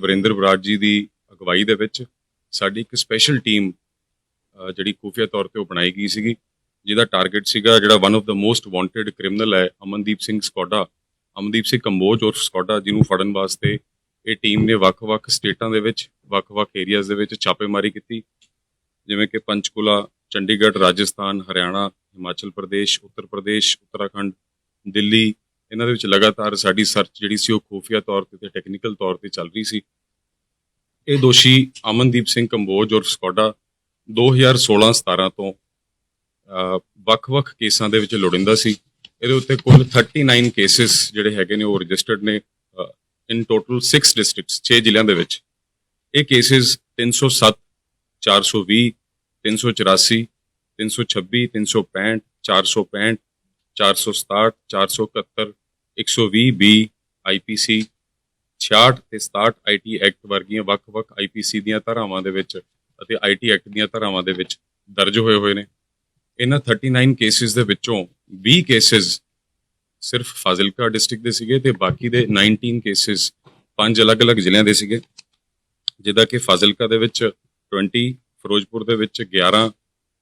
ਵਰਿੰਦਰ ਬਰਾੜ ਜੀ ਦੀ ਅਗਵਾਈ ਦੇ ਵਿੱਚ ਸਾਡੀ ਇੱਕ ਸਪੈਸ਼ਲ ਟੀਮ ਜਿਹੜੀ ਖੂਫੀਆ ਤੌਰ ਤੇ ਉਹ ਬਣਾਈ ਗਈ ਸੀਗੀ, ਜਿਹਦਾ ਟਾਰਗੇਟ ਸੀਗਾ ਜਿਹੜਾ one of the most wanted criminal ਹੈ, ਅਮਨਦੀਪ ਸਿੰਘ ਸਕੋਡਾ। ਅਮਨਦੀਪ ਸਿੰਘ ਕੰਬੋਜ ਔਰ ਸਕੋਡਾ ਜਿਹਨੂੰ ਫੜਨ ਵਾਸਤੇ ਇਹ ਟੀਮ ਨੇ ਵੱਖ-ਵੱਖ ਸਟੇਟਾਂ ਦੇ ਵਿੱਚ, ਵੱਖ-ਵੱਖ ਏਰੀਆਜ਼ ਦੇ ਵਿੱਚ ਛਾਪੇਮਾਰੀ ਕੀਤੀ। ਜਿਵੇਂ ਕਿ ਪੰਚਕੂਲਾ, ਚੰਡੀਗੜ੍ਹ, ਰਾਜਸਥਾਨ, ਹਰਿਆਣਾ, ਹਿਮਾਚਲ ਪ੍ਰਦੇਸ਼, ਉੱਤਰ ਪ੍ਰਦੇਸ਼, ਉੱਤਰਾਖੰਡ, ਦਿੱਲੀ, ਇਹਨਾਂ ਦੇ ਵਿੱਚ ਲਗਾਤਾਰ ਸਾਡੀ ਸਰਚ ਜਿਹੜੀ ਸੀ ਉਹ ਖੂਫੀਆ ਤੌਰ ਤੇ ਤੇ ਟੈਕਨੀਕਲ ਤੌਰ ਤੇ ਚੱਲ ਰਹੀ ਸੀ। ਇਹ ਦੋਸ਼ੀ ਅਮਨਦੀਪ ਸਿੰਘ ਕੰਬੋਜ ਔਰ ਸਕੋਡਾ 2016-17 ਤੋਂ ਵੱਖ-ਵੱਖ ਕੇਸਾਂ ਦੇ ਵਿੱਚ ਲੋੜਿੰਦਾ ਸੀ। ਇਹਦੇ ਉੱਤੇ ਕੁੱਲ 39 ਕੇਸਿਸ ਜਿਹੜੇ ਹੈਗੇ ਨੇ ਉਹ ਰਜਿਸਟਰਡ ਨੇ ਇਨ ਟੋਟਲ 6 ਡਿਸਟ੍ਰਿਕਟਸ 6 ਜ਼ਿਲ੍ਹਿਆਂ ਦੇ ਵਿੱਚ। ਇਹ ਕੇਸਿਸ 307 420 384 326 365 465 467 471 120 ਬੀ ਆਈਪੀਸੀ 66 ਤੇ 67 ਆਈਟੀ ਐਕਟ ਵਰਗੀਆਂ ਵੱਖ-ਵੱਖ ਆਈਪੀਸੀ ਦੀਆਂ ਧਾਰਾਵਾਂ ਦੇ ਵਿੱਚ ਅਤੇ ਆਈਟੀ ਐਕਟ ਦੀਆਂ ਧਾਰਾਵਾਂ ਦੇ ਵਿੱਚ ਦਰਜ ਹੋਏ ਹੋਏ ਨੇ। ਇਹਨਾਂ 39 ਕੇਸਿਸ ਦੇ ਵਿੱਚੋਂ 20 ਕੇਸਿਸ ਸਿਰਫ ਫਾਜ਼ਿਲਕਾ ਡਿਸਟ੍ਰਿਕਟ ਦੇ ਸੀਗੇ ਤੇ ਬਾਕੀ ਦੇ 19 ਕੇਸਿਸ ਪੰਜ ਅਲੱਗ-ਅਲੱਗ ਜ਼ਿਲ੍ਹਿਆਂ ਦੇ ਸੀਗੇ। ਜਿੱਦਾਂ ਕਿ ਫਾਜ਼ਿਲਕਾ ਦੇ ਵਿੱਚ 20 ਫਿਰੋਜ਼ਪੁਰ ਦੇ ਵਿੱਚ 11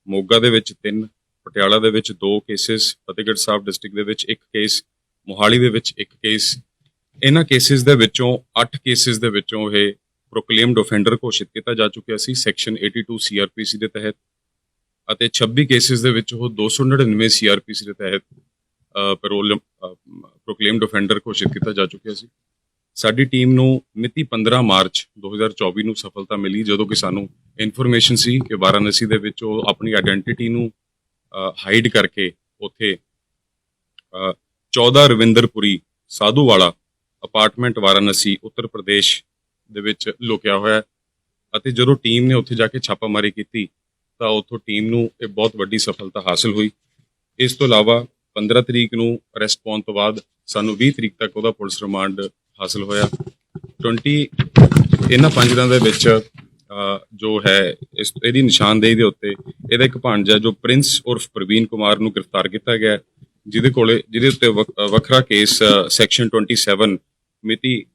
ਮੋਗਾ ਦੇ ਵਿੱਚ 3 ਪਟਿਆਲਾ ਦੇ ਵਿੱਚ 2 ਕੇਸਿਸ ਫਤਿਹਗੜ੍ਹ ਸਾਹਿਬ ਡਿਸਟ੍ਰਿਕਟ ਦੇ ਵਿੱਚ 1 ਕੇਸ ਮੋਹਾਲੀ ਦੇ ਵਿੱਚ 1 ਕੇਸ ਇਹਨਾਂ ਕੇਸਿਸ ਦੇ ਵਿੱਚੋਂ 8 ਕੇਸਿਸ ਦੇ ਵਿੱਚੋਂ ਇਹ ਪ੍ਰੋਕਲੇਮਡ ਆਫੈਂਡਰ ਘੋਸ਼ਿਤ ਕੀਤਾ ਜਾ ਚੁੱਕਿਆ ਸੀ ਸੈਕਸ਼ਨ 82 ਸੀਆਰਪੀਸੀ ਦੇ ਤਹਿਤ ਅਤੇ 26 ਕੇਸਿਸ ਦੇ ਵਿੱਚ ਉਹ 299 ਸੀਆਰਪੀਸੀ ਦੇ ਤਹਿਤ ਪੈਰੋਲ ਪ੍ਰੋਕਲੇਮਡ ਆਫੈਂਡਰ ਘੋਸ਼ਿਤ ਕੀਤਾ ਜਾ ਚੁੱਕਿਆ ਸੀ। ਸਾਡੀ ਟੀਮ ਨੂੰ ਮਿਤੀ 15 ਮਾਰਚ 2024 ਨੂੰ ਸਫਲਤਾ ਮਿਲੀ ਜਦੋਂ ਕਿ ਸਾਨੂੰ ਇਨਫੋਰਮੇਸ਼ਨ ਸੀ ਕਿ ਵਾਰਾਣਸੀ ਦੇ ਵਿੱਚ ਉਹ ਆਪਣੀ ਆਇਡੈਂਟੀਟੀ ਨੂੰ ਹਾਈਡ ਕਰਕੇ ਉੱਥੇ ਅ, 14 ਰਵਿੰਦਰਪੁਰੀ ਸਾਧੂਵਾਲਾ ਅਪਾਰਟਮੈਂਟ ਵਾਰਾਣਸੀ, ਉੱਤਰ ਪ੍ਰਦੇਸ਼ ਦੇ ਵਿੱਚ ਲੁਕਿਆ ਹੋਇਆ ਅਤੇ ਜਦੋਂ ਟੀਮ ਨੇ ਉੱਥੇ ਜਾ ਕੇ ਛਾਪਾਮਾਰੀ ਕੀਤੀ ਤਾਂ ਉੱਥੋਂ ਟੀਮ ਨੂੰ ਇਹ ਬਹੁਤ ਵੱਡੀ ਸਫਲਤਾ ਹਾਸਲ ਹੋਈ। ਇਸ ਤੋਂ ਇਲਾਵਾ 15 ਤਰੀਕ ਨੂੰ ਅਰੈਸਟ ਪਾਉਣ ਤੋਂ ਬਾਅਦ ਸਾਨੂੰ 20 ਤਰੀਕ ਤੱਕ ਉਹਦਾ ਪੁਲਿਸ ਰਿਮਾਂਡ ਹਾਸਲ ਹੋਇਆ। 20 ਇਹਨਾਂ ਪੰਜ ਦਿਨਾਂ ਦੇ ਵਿੱਚ ਜੋ ਹੈ ਇਸ, ਇਹਦੀ ਨਿਸ਼ਾਨਦੇਹੀ ਦੇ ਉੱਤੇ ਇਹਦਾ ਇੱਕ ਭਾਣਜਾ ਜੋ ਪ੍ਰਿੰਸ ਉਰਫ ਪ੍ਰਵੀਨ ਕੁਮਾਰ ਨੂੰ ਗ੍ਰਿਫਤਾਰ ਕੀਤਾ ਗਿਆ ਜਿਹਦੇ ਕੋਲੇ, ਜਿਹਦੇ ਉੱਤੇ ਵੱਖ- ਵੱਖਰਾ ਕੇਸ ਸੈਕਸ਼ਨ 27 ਮਿਤੀ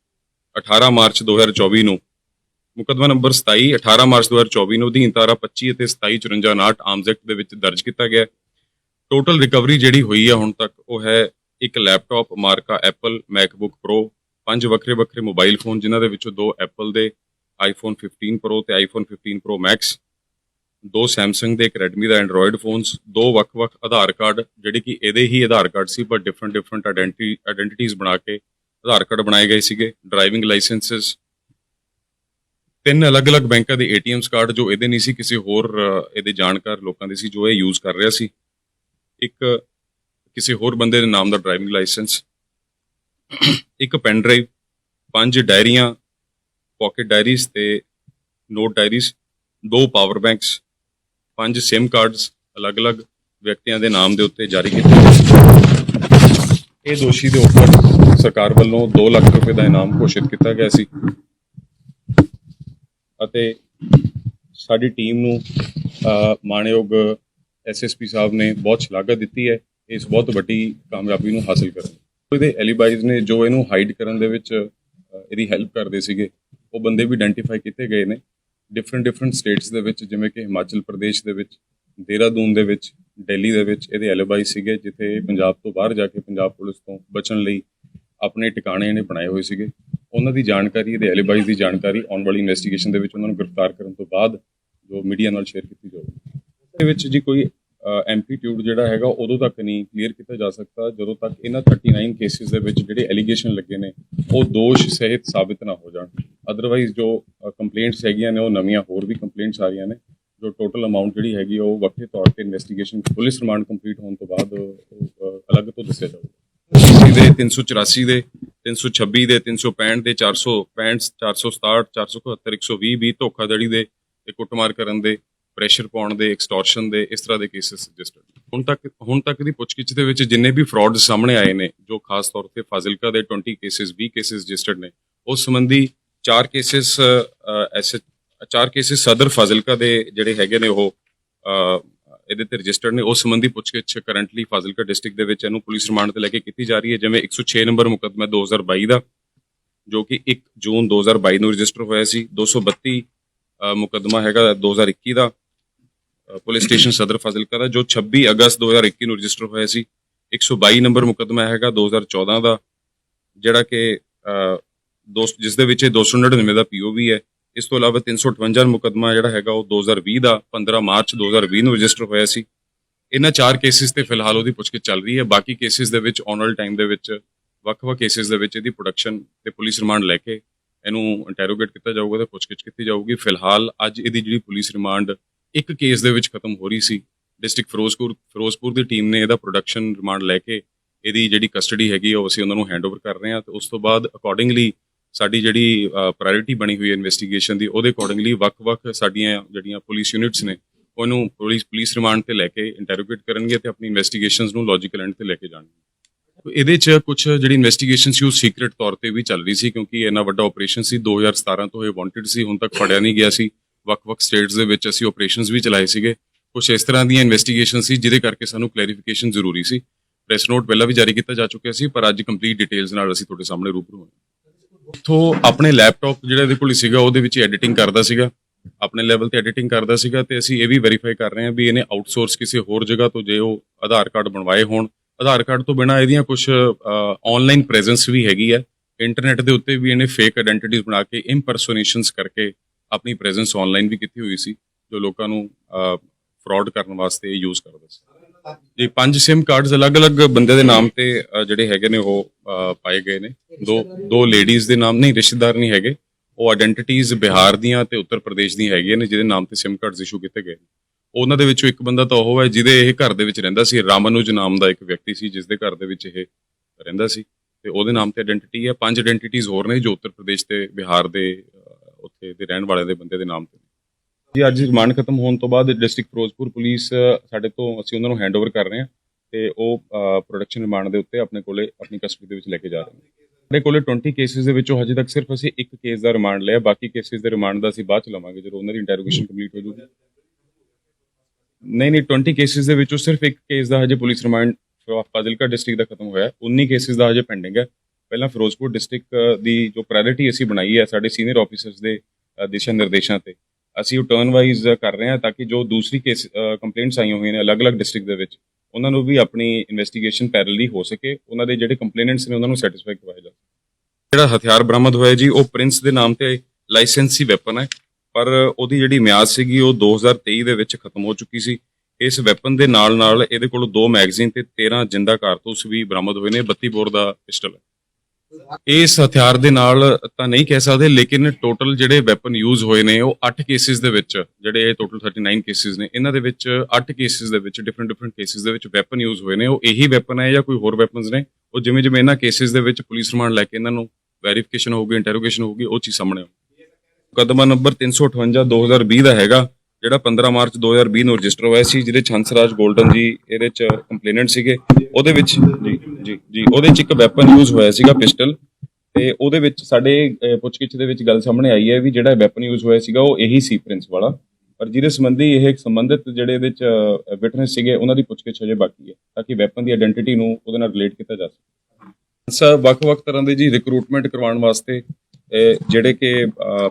18 ਮਾਰਚ 2024 ਨੂੰ, ਮੁਕੱਦਮਾ ਨੰਬਰ 27 18 ਮਾਰਚ 2024 ਨੂੰ ਅਧੀਨ ਧਾਰਾ 25 ਅਤੇ 27 54 59 ਆਰਮਸ ਐਕਟ ਦੇ ਵਿੱਚ ਦਰਜ ਕੀਤਾ ਗਿਆ। ਟੋਟਲ ਰਿਕਵਰੀ ਜਿਹੜੀ ਹੋਈ ਆ ਹੁਣ ਤੱਕ, ਉਹ ਹੈ ਇੱਕ ਲੈਪਟਾਪ ਮਾਰਕਾ ਐਪਲ ਮੈਕਬੁੱਕ ਪ੍ਰੋ ਪੰਜ ਵੱਖਰੇ ਵੱਖਰੇ ਮੋਬਾਈਲ ਫੋਨ ਜਿਨ੍ਹਾਂ ਦੇ ਵਿੱਚੋਂ ਦੋ ਐਪਲ ਦੇ ਆਈਫੋਨ 15 ਪ੍ਰੋ ਤੇ ਆਈਫੋਨ 15 ਪ੍ਰੋ ਮੈਕਸ ਦੋ ਸੈਮਸੰਗ ਦੇ, ਇੱਕ ਰੈਡਮੀ ਦਾ ਐਂਡਰੋਇਡ ਫੋਨਸ ਦੋ ਵੱਖ-ਵੱਖ ਆਧਾਰ ਕਾਰਡ ਜਿਹੜੇ ਕਿ ਇਹਦੇ ਹੀ ਆਧਾਰ ਕਾਰਡ ਸੀ ਪਰ ਡਿਫਰੈਂਟ ਡਿਫਰੈਂਟ ਆਇਡੈਂਟੀ ਆਇਡੈਂਟੀਟੀਜ਼ ਬਣਾ ਕੇ ਆਧਾਰ ਕਾਰਡ ਬਣਾਏ ਗਏ ਸੀਗੇ ਡਰਾਈਵਿੰਗ ਲਾਇਸੈਂਸਸ ਤਿੰਨ ਅਲੱਗ-ਅਲੱਗ ਬੈਂਕਾਂ ਦੇ ਏਟੀਐਮਸ ਕਾਰਡ ਜੋ ਇਹਦੇ ਨਹੀਂ ਸੀ, ਕਿਸੇ ਹੋਰ ਇਹਦੇ ਜਾਣਕਾਰ ਲੋਕਾਂ ਦੇ ਸੀ, ਜੋ ਇਹ ਯੂਜ਼ ਕਰ ਰਿਹਾ ਸੀ। ਇੱਕ ਕਿਸੇ ਹੋਰ ਬੰਦੇ ਦੇ ਨਾਮ ਦਾ ਡਰਾਈਵਿੰਗ ਲਾਇਸੈਂਸ ਇੱਕ ਪੈਨ ਡਰਾਈਵ ਪੰਜ ਡਾਇਰੀਆਂ ਪਾਕਟ ਡਾਇਰੀਜ਼ ਤੇ ਨੋਟ ਡਾਇਰੀਜ਼ ਦੋ ਪਾਵਰ ਬੈਂਕਸ ਪੰਜ SIM ਕਾਰਡਸ ਅਲੱਗ-ਅਲੱਗ ਵਿਅਕਤੀਆਂ ਦੇ ਨਾਮ ਦੇ ਉੱਤੇ ਜਾਰੀ ਕੀਤੇ ਇਹ ਦੋਸ਼ੀ ਦੇ ਉੱਪਰ ਸਰਕਾਰ ਵੱਲੋਂ 2 ਲੱਖ ਰੁਪਏ ਦਾ ਇਨਾਮ ਘੋਸ਼ਿਤ ਕੀਤਾ ਗਿਆ ਸੀ ਅਤੇ ਸਾਡੀ ਟੀਮ ਨੂੰ ਅ, ਮਾਣਯੋਗ ਐਸਐਸਪੀ ਸਾਹਿਬ ਨੇ ਬਹੁਤ ਸ਼ਲਾਘਾ ਦਿੱਤੀ ਹੈ ਇਸ ਬਹੁਤ ਵੱਡੀ ਕਾਮਯਾਬੀ ਨੂੰ ਹਾਸਲ ਕਰਨ ਲਈ। ਇਹਦੇ ਐਲੀਬਾਈਜ਼ ਨੇ ਜੋ ਇਹਨੂੰ ਹਾਈਡ ਕਰਨ ਦੇ ਵਿੱਚ ਇਹਦੀ ਹੈਲਪ ਕਰਦੇ ਸੀਗੇ ਉਹ ਬੰਦੇ ਵੀ ਆਇਡੈਂਟੀਫਾਈ ਕੀਤੇ ਗਏ ਨੇ ਡਿਫਰੈਂਟ ਡਿਫਰੈਂਟ ਸਟੇਟਸ ਦੇ ਵਿੱਚ, ਜਿਵੇਂ ਕਿ ਹਿਮਾਚਲ ਪ੍ਰਦੇਸ਼ ਦੇ ਵਿੱਚ, ਦੇਹਰਾਦੂਨ ਦੇ ਵਿੱਚ, ਦਿੱਲੀ ਦੇ ਵਿੱਚ ਇਹਦੇ ਐਲੀਬਾਈ ਸੀਗੇ, ਜਿੱਥੇ ਪੰਜਾਬ ਤੋਂ ਬਾਹਰ ਜਾ ਕੇ ਪੰਜਾਬ ਪੁਲਿਸ ਤੋਂ ਬਚਣ ਲਈ ਆਪਣੇ ਟਿਕਾਣੇ ਇਹਨੇ ਬਣਾਏ ਹੋਏ ਸੀਗੇ। ਉਹਨਾਂ ਦੀ ਜਾਣਕਾਰੀ, ਇਹਦੇ ਐਲੀਬਾਈਜ਼ ਦੀ ਜਾਣਕਾਰੀ ਆਉਣ ਵਾਲੀ ਇਨਵੈਸਟੀਗੇਸ਼ਨ ਦੇ ਵਿੱਚ ਉਹਨਾਂ ਨੂੰ ਗ੍ਰਿਫਤਾਰ ਕਰਨ ਤੋਂ ਬਾਅਦ ਜੋ ਮੀਡੀਆ ਨਾਲ ਸ਼ੇਅਰ ਕੀਤੀ ਜਾਊਗੀ। ਇਹਦੇ ਵਿੱਚ ਜੀ ਕੋਈ ਐਮਪੀਟਿਊਡ ਜਿਹੜਾ ਹੈਗਾ, ਉਦੋਂ ਤੱਕ ਨਹੀਂ ਕਲੀਅਰ ਕੀਤਾ ਜਾ ਸਕਦਾ, ਜਦੋਂ ਤੱਕ ਇਹਨਾਂ 39 ਕੇਸਿਸ ਦੇ ਵਿੱਚ ਜਿਹੜੇ ਐਲੀਗੇਸ਼ਨ ਲੱਗੇ ਨੇ, ਉਹ ਦੋਸ਼ ਸਹਿਤ ਸਾਬਿਤ ਨਾ ਹੋ ਜਾਣ। ਅਦਰਵਾਈਜ਼ ਜੋ ਕੰਪਲੇਂਟਸ ਹੈਗੀਆਂ ਨੇ ਉਹ ਨਵੀਆਂ ਹੋਰ ਵੀ ਕੰਪਲੇਂਟਸ ਆ ਰਹੀਆਂ ਨੇ ਜੋ ਟੋਟਲ ਅਮਾਉਂਟ ਜਿਹੜੀ ਹੈਗੀ ਆ ਉਹ ਵੱਖਰੇ ਤੌਰ ਤੇ ਇਨਵੈਸਟੀਗੇਸ਼ਨ ਪੁਲਿਸ ਰਿਮਾਂਡ ਕੰਪਲੀਟ ਹੋਣ ਤੋਂ ਬਾਅਦ ਉਹ, ਅ, ਅਲੱਗ ਤੋਂ ਦੱਸਿਆ ਜਾਊਗਾ। ਦੇ 384 ਦੇ 326 ਦੇ 365 ਦੇ 465 467 471 120 ਵੀ ਧੋਖਾਧੜੀ ਦੇ ਤੇ ਕੁੱਟਮਾਰ ਕਰਨ ਦੇ ਪ੍ਰੈਸ਼ਰ ਪਾਉਣ ਦੇ ਐਕਸਟੋਰਸ਼ਨ ਦੇ ਇਸ ਤਰ੍ਹਾਂ ਦੇ ਕੇਸਿਸ ਰਜਿਸਟਰਡ ਹੁਣ ਤੱਕ ਹੁਣ ਤੱਕ ਦੀ ਪੁੱਛਗਿੱਛ ਦੇ ਵਿੱਚ ਜਿੰਨੇ ਵੀ ਫਰਾਡ ਸਾਹਮਣੇ ਆਏ ਨੇ ਜੋ ਖਾਸ ਤੌਰ ਤੇ ਫਾਜ਼ਿਲਕਾ ਦੇ 20 ਕੇਸਿਸ 20 ਕੇਸਿਸ ਰਜਿਸਟਰਡ ਨੇ ਉਸ ਸੰਬੰਧੀ ਚਾਰ ਕੇਸਿਸ ਐਸੇ ਚਾਰ ਕੇਸਿਸ ਸਦਰ ਫਾਜ਼ਿਲਕਾ ਦੇ ਜਿਹੜੇ ਹੈਗੇ ਨੇ ਉਹ ਇਹਦੇ ਤੇ ਰਜਿਸਟਰਡ ਨੇ। ਉਸ ਸੰਬੰਧੀ ਪੁੱਛਗਿੱਛ ਕਰੰਟਲੀ ਫਾਜ਼ਿਲਕਾ ਡਿਸਟ੍ਰਿਕਟ ਦੇ ਵਿੱਚ ਇਹਨੂੰ ਪੁਲਿਸ ਰਿਮਾਂਡ ਤੇ ਲੈ ਕੇ ਕੀਤੀ ਜਾ ਰਹੀ ਹੈ। ਜਿਵੇਂ 106 ਨੰਬਰ ਮੁਕੱਦਮਾ 2022 ਦਾ ਜੋ ਕਿ 1 ਜੂਨ 2022 ਨੂੰ ਰਜਿਸਟਰ ਹੋਇਆ ਸੀ। 232 ਅ, ਮੁਕੱਦਮਾ ਹੈਗਾ 2021 ਦਾ ਪੁਲਿਸ ਸਟੇਸ਼ਨ ਸਦਰ ਫਾਜ਼ਿਲਕਾ ਦਾ ਜੋ 26 ਅਗਸਤ 2021 ਨੂੰ ਰਜਿਸਟਰ ਹੋਇਆ ਸੀ। 122 ਨੰਬਰ ਮੁਕੱਦਮਾ ਹੈਗਾ 2014 ਦਾ ਜਿਹੜਾ ਕਿ ਦੋ ਜਿਸ ਦੇ ਵਿੱਚ ਇਹ 299 ਦਾ ਪੀਓਵੀ ਹੈ। ਇਸ ਤੋਂ ਇਲਾਵਾ 358 ਮੁਕੱਦਮਾ ਜਿਹੜਾ ਹੈਗਾ ਉਹ 2020 ਦਾ 15 ਮਾਰਚ 2020 ਨੂੰ ਰਜਿਸਟਰ ਹੋਇਆ ਸੀ। ਇਹਨਾਂ ਚਾਰ ਕੇਸਿਸ ਤੇ ਫਿਲਹਾਲ ਉਹਦੀ ਪੁੱਛਗਿੱਛ ਚੱਲ ਰਹੀ ਹੈ। ਬਾਕੀ ਕੇਸਿਸ ਦੇ ਵਿੱਚ ਆਨ ਵਾਲੇ ਟਾਈਮ ਦੇ ਵਿੱਚ ਵੱਖ-ਵੱਖ ਕੇਸਿਸ ਦੇ ਵਿੱਚ ਇਹਦੀ ਪ੍ਰੋਡਕਸ਼ਨ ਤੇ ਪੁਲਿਸ ਰਿਮਾਂਡ ਲੈ ਕੇ ਇਹਨੂੰ ਇੰਟਰੋਗੇਟ ਕੀਤਾ ਜਾਊਗਾ ਤੇ ਪੁੱਛਗਿੱਛ ਕੀਤੀ ਜਾਊਗੀ। ਫਿਲਹਾਲ ਅੱਜ ਇਹਦੀ ਜਿਹੜੀ ਪੁਲਿਸ ਰਿਮਾਂਡ ਇੱਕ ਕੇਸ ਦੇ ਵਿੱਚ ਖਤਮ ਹੋ ਰਹੀ ਸੀ। ਡਿਸਟ੍ਰਿਕਟ ਫਿਰੋਜ਼ਪੁਰ ਫਿਰੋਜ਼ਪੁਰ ਦੀ ਟੀਮ ਨੇ ਇਹਦਾ ਪ੍ਰੋਡਕਸ਼ਨ ਰਿਮਾਂਡ ਲੈ ਕੇ ਇਹਦੀ ਜਿਹੜੀ ਕਸਟਡੀ ਹੈਗੀ ਉਹ ਅਸੀਂ ਉਹਨਾਂ ਨੂੰ ਹੈਂਡਓਵਰ ਕਰ ਰਹੇ ਹਾਂ ਤੇ ਉਸ ਤੋਂ ਬਾਅਦ ਅਕੋਰਡਿੰਗਲੀ ਸਾਡੀ ਜਿਹੜੀ ਪ੍ਰਾਇੋਰਟੀ ਬਣੀ ਹੋਈ ਹੈ ਇਨਵੈਸਟੀਗੇਸ਼ਨ ਦੀ, ਉਹਦੇ ਅਕੋਰਡਿੰਗਲੀ ਵੱਖ-ਵੱਖ ਸਾਡੀਆਂ ਜਿਹੜੀਆਂ ਪੁਲਿਸ ਯੂਨਿਟਸ ਨੇ, ਉਹਨੂੰ ਪੁਲਿਸ ਪੁਲਿਸ ਰਿਮਾਂਡ ਤੇ ਲੈ ਕੇ ਇੰਟਰੋਗੇਟ ਕਰਨਗੇ ਤੇ ਆਪਣੀ ਇਨਵੈਸਟੀਗੇਸ਼ਨਸ ਨੂੰ ਲੌਜੀਕਲ ਐਂਡ ਤੇ ਲੈ ਕੇ ਜਾਣਗੇ। ਇਹਦੇ ਚ ਕੁਝ ਜਿਹੜੀ ਇਨਵੈਸਟੀਗੇਸ਼ਨ ਸੀ, ਉਹ ਸੀਕ੍ਰੀਟ ਤੌਰ ਤੇ ਵੀ ਚੱਲ ਰਹੀ ਸੀ, ਕਿਉਂਕਿ ਇੰਨਾ ਵੱਡਾ ਆਪਰੇਸ਼ਨ ਸੀ 2017 ਤੋਂ ਇਹ ਵਾਂਟਡ ਸੀ, ਹੁਣ ਤੱਕ ਫੜਿਆ ਨਹੀਂ ਗਿਆ ਸੀ। ਵੱਖ-ਵੱਖ ਸਟੇਟਸ ਦੇ ਵਿੱਚ ਅਸੀਂ ਆਪਰੇਸ਼ਨਸ ਵੀ ਚਲਾਏ ਸੀਗੇ। ਕੁਝ ਇਸ ਤਰ੍ਹਾਂ ਦੀਆਂ ਇਨਵੈਸਟੀਗੇਸ਼ਨ ਸੀ, ਜਿਹਦੇ ਕਰਕੇ ਸਾਨੂੰ ਕਲੈਰੀਫਿਕੇਸ਼ਨ ਜ਼ਰੂਰੀ ਸੀ। ਪ੍ਰੈਸ ਨੋਟ ਪਹਿਲਾਂ ਵੀ ਜਾਰੀ ਕੀਤਾ ਜਾ ਚੁੱਕਿਆ ਸੀ, ਪਰ ਅੱਜ ਕੰਪਲੀਟ ਡਿਟੇਲਸ ਨਾਲ ਅਸੀਂ ਤੁਹਾਡੇ ਸਾਹਮਣੇ ਰੂਬਰੂ ਹੋਏ ਉੱਥੋਂ ਆਪਣੇ ਲੈਪਟਾਪ ਜਿਹੜਾ ਇਹਦੇ ਕੋਲ ਸੀਗਾ, ਉਹਦੇ ਵਿੱਚ ਐਡੀਟਿੰਗ ਕਰਦਾ ਸੀਗਾ। ਆਪਣੇ ਲੈਵਲ ਤੇ ਐਡੀਟਿੰਗ ਕਰਦਾ ਸੀਗਾ ਤੇ ਅਸੀਂ ਇਹ ਵੀ ਵੈਰੀਫਾਈ ਕਰ ਰਹੇ ਹਾਂ ਵੀ ਇਹਨੇ ਆਊਟਸੋਰਸ ਕਿਸੇ ਹੋਰ ਜਗ੍ਹਾ ਤੋਂ ਜੇ ਉਹ ਆਧਾਰ ਕਾਰਡ ਬਣਵਾਏ ਹੋਣ। ਆਧਾਰ ਕਾਰਡ ਤੋਂ ਬਿਨਾ ਇਹਦੀਆਂ ਕੁਝ ਆਨਲਾਈਨ ਪ੍ਰੈਜ਼ੈਂਸ ਵੀ ਹੈਗੀ ਹੈ। ਇੰਟਰਨੈਟ ਦੇ ਉੱਤੇ ਵੀ ਇਹਨੇ ਫੇਕ ਆਇਡੈਂਟੀਟੀਜ਼ ਬਣਾ ਕੇ ਇੰਪਰਸੋਨੇਸ਼ਨਸ ਕਰਕੇ ਆਪਣੀ ਪ੍ਰੈਜ਼ੈਂਸ ਆਨਲਾਈਨ ਵੀ ਕੀਤੀ ਹੋਈ ਸੀ, ਜੋ ਲੋਕਾਂ ਨੂੰ ਫਰਾਡ ਕਰਨ ਵਾਸਤੇ ਯੂਜ਼ ਕਰਦਾ ਸੀ। ਜੀ ਪੰਜ ਸਿਮ ਕਾਰਡਸ ਅਲੱਗ-ਅਲੱਗ ਬੰਦੇ ਦੇ ਨਾਮ ਤੇ ਅ, ਜਿਹੜੇ ਹੈਗੇ ਨੇ ਉਹ ਅ, ਪਾਏ ਗਏ ਨੇ। ਦੋ ਦੋ ਲੇਡੀਜ਼ ਦੇ ਨਾਮ ਨਹੀਂ ਰਿਸ਼ਤੇਦਾਰ ਨਹੀਂ ਹੈਗੇ। ਉਹ ਆਇਡੈਂਟੀਟੀਜ਼ ਬਿਹਾਰ ਦੀਆਂ ਤੇ ਉੱਤਰ ਪ੍ਰਦੇਸ਼ ਦੀਆਂ ਹੈਗੀਆਂ ਨੇ ਜਿਹਦੇ ਨਾਮ ਤੇ ਸਿਮ ਕਾਰਡਸ ਇਸ਼ੂ ਕੀਤੇ ਗਏ ਨੇ। ਉਹਨਾਂ ਦੇ ਵਿੱਚੋਂ ਇੱਕ ਬੰਦਾ ਤਾਂ ਉਹ ਹੈ ਜਿਹਦੇ ਇਹ ਘਰ ਦੇ ਵਿੱਚ ਰਹਿੰਦਾ ਸੀ। ਰਾਮਨੁਜ ਨਾਮ ਦਾ ਇੱਕ ਵਿਅਕਤੀ ਸੀ ਜਿਸ ਦੇ ਘਰ ਦੇ ਵਿੱਚ ਇਹ ਰਹਿੰਦਾ ਸੀ। ਤੇ ਉਹਦੇ ਨਾਮ ਤੇ ਆਇਡੈਂਟੀਟੀ ਹੈ। ਪੰਜ ਆਇਡੈਂਟੀਟੀਜ਼ ਹੋਰ ਨੇ ਜੋ ਉੱਤਰ ਪ੍ਰਦੇਸ਼ ਤੇ ਬਿਹਾਰ ਦੇ ਅ, ਉੱਥੇ ਦੇ ਰਹਿਣ ਵਾਲੇ ਦੇ ਬੰਦੇ ਦੇ ਨਾਮ ਤੇ। ਜੀ, ਅੱਜ ਰਿਮਾਂਡ ਖਤਮ ਹੋਣ ਤੋਂ ਬਾਅਦ ਡਿਸਟ੍ਰਿਕਟ ਫਿਰੋਜ਼ਪੁਰ ਪੁਲਿਸ ਸਾਡੇ ਤੋਂ ਅਸੀਂ ਉਹਨਾਂ ਨੂੰ ਹੈਂਡਓਵਰ ਕਰ ਰਹੇ ਹਾਂ ਤੇ ਉਹ ਪ੍ਰੋਡਕਸ਼ਨ ਰਿਮਾਂਡ ਦੇ ਉੱਤੇ ਆਪਣੇ ਕੋਲੇ ਆਪਣੀ ਕਸਟਡੀ ਦੇ ਵਿੱਚ ਲੈ ਕੇ ਜਾ ਰਹੇ ਨੇ। ਸਾਡੇ ਕੋਲੇ 20 ਕੇਸਿਸ ਦੇ ਵਿੱਚੋਂ ਹਜੇ ਤੱਕ ਸਿਰਫ ਅਸੀਂ ਇੱਕ ਕੇਸ ਦਾ ਰਿਮਾਂਡ ਲਿਆ, ਬਾਕੀ ਕੇਸਿਸ ਦੇ ਰਿਮਾਂਡ ਦਾ ਅਸੀਂ ਬਾਅਦ ਚ ਲਵਾਂਗੇ, ਜਦੋਂ ਉਹਨਾਂ ਦੀ ਇੰਟਰੋਗੇਸ਼ਨ ਕੰਪਲੀਟ ਹੋ ਜਾਊਗੀ। ਨਹੀਂ ਨਹੀਂ 20 ਕੇਸਿਸ ਦੇ ਵਿੱਚੋਂ ਸਿਰਫ ਇੱਕ ਕੇਸ ਦਾ ਹਜੇ ਪੁਲਿਸ ਰਿਮਾਂਡ ਫਾਜ਼ਿਲਕਾ ਡਿਸਟ੍ਰਿਕਟ ਦਾ ਖਤਮ ਹੋਇਆ 19 ਕੇਸਿਸ ਦਾ ਹਜੇ ਪੈਂਡਿੰਗ ਹੈ। ਪਹਿਲਾਂ ਫਿਰੋਜ਼ਪੁਰ ਡਿਸਟ੍ਰਿਕਟ ਦੀ ਜੋ ਪ੍ਰਾਇੋਰਟੀ ਅਸੀਂ ਬਣਾਈ ਹੈ ਸਾਡੇ ਸੀਨੀਅਰ ਆਫੀਸਰਸ ਦੇ ਦਿਸ਼ਾ ਨਿਰਦੇਸ਼ਾਂ ਤੇ। ਅਸੀਂ ਉਹ ਟਰਨ ਵਾਈਜ਼ ਕਰ ਰਹੇ ਹਾਂ ਤਾਂ ਕਿ ਜੋ ਦੂਸਰੀ ਕੇਸ ਕੰਪਲੇਂਟਸ ਆਈਆਂ ਹੋਈਆਂ ਨੇ ਅਲੱਗ-ਅਲੱਗ ਡਿਸਟ੍ਰਿਕਟ ਦੇ ਵਿੱਚ, ਉਹਨਾਂ ਨੂੰ ਵੀ ਆਪਣੀ ਇਨਵੈਸਟੀਗੇਸ਼ਨ ਪੈਰਲਲੀ ਹੋ ਸਕੇ, ਉਹਨਾਂ ਦੇ ਜਿਹੜੇ ਕੰਪਲੇਨੈਂਟਸ ਨੇ ਉਹਨਾਂ ਨੂੰ ਸੈਟੀਸਫਾਈ ਕਰਵਾਇਆ ਜਾ ਜਿਹੜਾ ਹਥਿਆਰ ਬਰਾਮਦ ਹੋਇਆ ਜੀ, ਉਹ ਪ੍ਰਿੰਸ ਦੇ ਨਾਮ ਤੇ ਲਾਇਸੈਂਸੀ ਵੈਪਨ ਹੈ, ਪਰ ਉਹਦੀ ਜਿਹੜੀ ਮਿਆਦ ਸੀਗੀ, ਉਹ 2023 ਦੇ ਵਿੱਚ ਖਤਮ ਹੋ ਚੁੱਕੀ ਸੀ। ਇਸ ਵੈਪਨ ਦੇ ਨਾਲ ਨਾਲ ਇਹਦੇ ਕੋਲ ਦੋ ਮੈਗਜ਼ੀਨ ਤੇ 13 ਜਿੰਦਾ ਕਾਰਤੂਸ ਵੀ ਬਰਾਮਦ ਹੋਏ ਨੇ 32 ਬੋਰ ਦਾ ਪਿਸਟਲ ਹੈ। ਇਸ ਹਥਿਆਰ ਦੇ ਨਾਲ ਤਾਂ ਨਹੀਂ ਕਹਿ ਸਕਦੇ, ਲੇਕਿਨ ਟੋਟਲ ਜਿਹੜੇ ਵੈਪਨ ਯੂਜ਼ ਹੋਏ ਨੇ, ਉਹ 8 ਕੇਸਿਸ ਦੇ ਵਿੱਚ, ਜਿਹੜੇ ਇਹ ਟੋਟਲ 39 ਕੇਸਿਸ ਨੇ, ਇਹਨਾਂ ਦੇ ਵਿੱਚ 8 ਕੇਸਿਸ ਦੇ ਵਿੱਚ ਡਿਫਰੈਂਟ ਡਿਫਰੈਂਟ ਕੇਸਿਸ ਦੇ ਵਿੱਚ ਵੈਪਨ ਯੂਜ਼ ਹੋਏ ਨੇ, ਉਹ ਇਹੀ ਵੈਪਨ ਹੈ ਜਾਂ ਕੋਈ ਹੋਰ ਵੈਪਨਸ ਨੇ? ਉਹ ਜਿਵੇਂ ਜਿਵੇਂ ਇਹਨਾਂ ਕੇਸਿਸ ਦੇ ਵਿੱਚ ਪੁਲਿਸ ਰਿਮਾਂਡ ਲੈ ਕੇ ਇਹਨਾਂ ਨੂੰ ਵੈਰੀਫਿਕੇਸ਼ਨ ਹੋਊਗੀ ਇੰਟਰੋਗੇਸ਼ਨ ਹੋਊਗੀ, ਉਹ ਚੀਜ਼ ਸਾਹਮਣੇ ਆਊਗੀ। ਮੁਕੱਦਮਾ ਨੰਬਰ 358 2020 ਦਾ ਹੈਗਾ, ਜਿਹੜਾ 15 ਮਾਰਚ 2020 ਨੂੰ ਰਜਿਸਟਰ ਹੋਇਆ ਸੀ, ਜਿਹਦੇ 'ਚ ਹੰਸਰਾਜ ਗੋਲਡਨ ਜੀ, ਇਹਦੇ ਚ ਕੰਪਲੇਨੈਂਟ ਸੀਗੇ, ਉਹਦੇ ਵਿੱਚ ਜੀ ਜੀ ਜੀ, ਉਹਦੇ ਚ ਇੱਕ ਵੈਪਨ ਯੂਜ਼ ਹੋਇਆ ਸੀਗਾ ਪਿਸਟਲ ਤੇ ਉਹਦੇ ਵਿੱਚ ਸਾਡੇ ਪੁੱਛਗਿੱਛ ਦੇ ਵਿੱਚ ਗੱਲ ਸਾਹਮਣੇ ਆਈ ਹੈ ਵੀ ਜਿਹੜਾ ਵੈਪਨ ਯੂਜ਼ ਹੋਇਆ ਸੀਗਾ ਉਹ ਇਹੀ ਸੀ ਪ੍ਰਿੰਸ ਵਾਲਾ। ਪਰ ਜਿਹਦੇ ਸੰਬੰਧੀ ਇਹ ਸੰਬੰਧਿਤ ਜਿਹੜੇ ਇਹਦੇ ਚ ਵਿਟਨੈਸ ਸੀਗੇ, ਉਹਨਾਂ ਦੀ ਪੁੱਛਗਿੱਛ ਅਜੇ ਬਾਕੀ ਹੈ, ਤਾਂ ਕਿ ਵੈਪਨ ਦੀ ਆਇਡੈਂਟੀਟੀ ਨੂੰ ਉਹਦੇ ਨਾਲ ਰਿਲੇਟ ਕੀਤਾ ਜਾ ਸਕੇ। ਸਰ ਵੱਖ-ਵੱਖ ਤਰ੍ਹਾਂ ਦੇ ਜੀ ਰਿਕਰੂਟਮੈਂਟ ਕਰਵਾਉਣ ਵਾਸਤੇ ਜਿਹੜੇ ਕਿ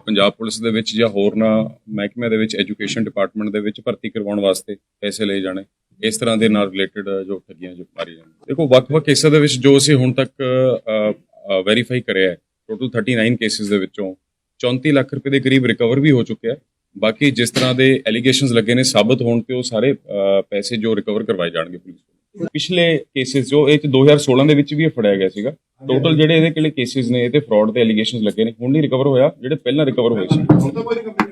ਪੰਜਾਬ ਪੁਲਿਸ ਦੇ ਵਿੱਚ ਜਾਂ ਹੋਰਨਾਂ ਮਹਿਕਮੇ ਦੇ ਵਿੱਚ ਐਜੂਕੇਸ਼ਨ ਡਿਪਾਰਟਮੈਂਟ ਦੇ ਵਿੱਚ ਭਰਤੀ ਕਰਵਾਉਣ ਵਾਸਤੇ ਪੈਸੇ ਲਏ ਜਾਣੇ। ਇਸ ਤਰ੍ਹਾਂ ਦੇ ਨਾਲ ਰਿਲੇਟਡ ਜੋ ਠੱਗੀਆਂ ਜੋ ਮਾਰੀ ਜਾਂਦੀਆਂ ਦੇਖੋ ਵੱਖ-ਵੱਖ ਕੇਸਾਂ ਦੇ ਵਿੱਚ ਜੋ ਅਸੀਂ ਹੁਣ ਤੱਕ ਵੈਰੀਫਾਈ ਕਰਿਆ ਹੈ ਟੋਟਲ 39 ਕੇਸਿਸ ਦੇ ਵਿੱਚੋਂ 34 ਲੱਖ ਰੁਪਏ ਦੇ ਕਰੀਬ ਰਿਕਵਰ ਵੀ ਹੋ ਚੁੱਕਿਆ ਹੈ। ਬਾਕੀ ਜਿਸ ਤਰ੍ਹਾਂ ਦੇ ਐਲੀਗੇਸ਼ਨਸ ਲੱਗੇ ਨੇ ਸਾਬਤ ਹੋਣ ਤੇ ਉਹ ਸਾਰੇ ਪੈਸੇ ਜੋ ਰਿਕਵਰ ਕਰਵਾਏ ਜਾਣਗੇ ਪੁਲਿਸ ਕੋਲ ਪਿਛਲੇ ਕੇਸਿਸ ਜੋ ਇਹ 'ਚ 2016 ਦੇ ਵਿੱਚ ਵੀ ਇਹ ਫੜਿਆ ਗਿਆ ਸੀਗਾ। ਟੋਟਲ ਜਿਹੜੇ ਇਹਦੇ ਕਿਹੜੇ ਕੇਸਿਸ ਨੇ ਇਹਦੇ ਫਰਾਡ ਦੇ ਐਲੀਗੇਸ਼ਨਸ ਲੱਗੇ ਨੇ। ਹੁਣ ਨਹੀਂ ਰਿਕਵਰ ਹੋਇਆ ਜਿਹੜੇ ਪਹਿਲਾਂ ਰਿਕਵਰ ਹੋਏ ਸੀ।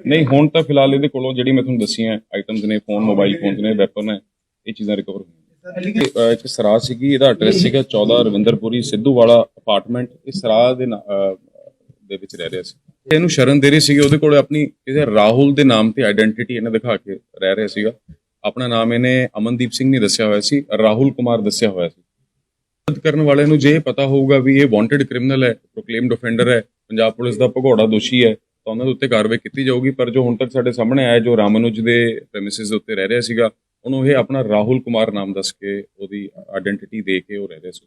ਨਹੀਂ ਹੁਣ ਤਾਂ ਫਿਲਹਾਲ ਇਹਦੇ ਕੋਲੋਂ ਜਿਹੜੀ ਮੈਂ ਤੁਹਾਨੂੰ ਦੱਸੀਆਂ ਆਈਟਮਸ ਨੇ ਫੋਨ ਮੋਬਾਈਲ ਫੋਨਸ ਨੇ ਵੈਪਨ ਹੈ ਇਹ ਚੀਜ਼ਾਂ ਰਿਕਵਰ ਹੋਈਆਂ। ਇੱਕ ਸਰਾਹ ਸੀਗੀ ਇਹਦਾ ਐਡਰੈਸ ਸੀਗਾ 14 ਰਵਿੰਦਰਪੁਰੀ ਸਿੱਧੂ ਵਾਲਾ ਅਪਾਰਟਮੈਂਟ ਇਹ ਸਰਾਹ ਦੇ ਦੇ ਵਿੱਚ ਰਹਿ ਰਿਹਾ ਸੀ। ਇਹਨੂੰ ਸ਼ਰਨ ਦੇ ਰਹੇ ਸੀਗੇ ਉਹਦੇ ਕੋਲ ਆਪਣੀ ਕਿਸੇ ਰਾਹੁਲ ਦੇ ਨਾਮ ਤੇ ਆਇਡੈਂਟੀਟੀ ਇਹਨੇ ਦਿਖਾ ਕੇ ਰਹਿ ਰਿਹਾ ਸੀਗਾ। ਆਪਣਾ ਨਾਮ ਇਹਨੇ ਅਮਨਦੀਪ ਸਿੰਘ ਨੇ ਦੱਸਿਆ ਹੋਇਆ ਸੀ ਰਾਹੁਲ ਕੁਮਾਰ ਦੱਸਿਆ ਹੋਇਆ ਸੀ। ਮਦਦ ਕਰਨ ਵਾਲੇ ਨੂੰ ਜੇ ਪਤਾ ਹੋਊਗਾ ਵੀ ਇਹ ਵਾਂਟਡ ਕ੍ਰਿਮੀਨਲ ਹੈ ਪ੍ਰੋਕਲੇਮਡ ਅਫੈਂਡਰ ਹੈ ਪੰਜਾਬ ਪੁਲਿਸ ਦਾ ਭਗੌੜਾ ਦੋਸ਼ੀ ਹੈ ਤਾਂ ਉਹਨਾਂ ਦੇ ਉੱਤੇ ਕਾਰਵਾਈ ਕੀਤੀ ਜਾਊਗੀ। ਪਰ ਜੋ ਹੁਣ ਤੱਕ ਸਾਡੇ ਸਾਹਮਣੇ ਆਇਆ ਜੋ ਰਾਮਨੁਜ ਦੇ ਪ੍ਰੈਮਿਸਿਸ ਦੇ ਉੱਤੇ ਰਹਿ ਰਿਹਾ ਸੀਗਾ ਉਹਨੂੰ ਇਹ ਆਪਣਾ ਰਾਹੁਲ ਕੁਮਾਰ ਨਾਮ ਦੱਸ ਕੇ ਉਹਦੀ ਆਇਡੈਂਟੀਟੀ ਦੇ ਕੇ ਉਹ ਰਹਿ ਰਿਹਾ ਸੀ।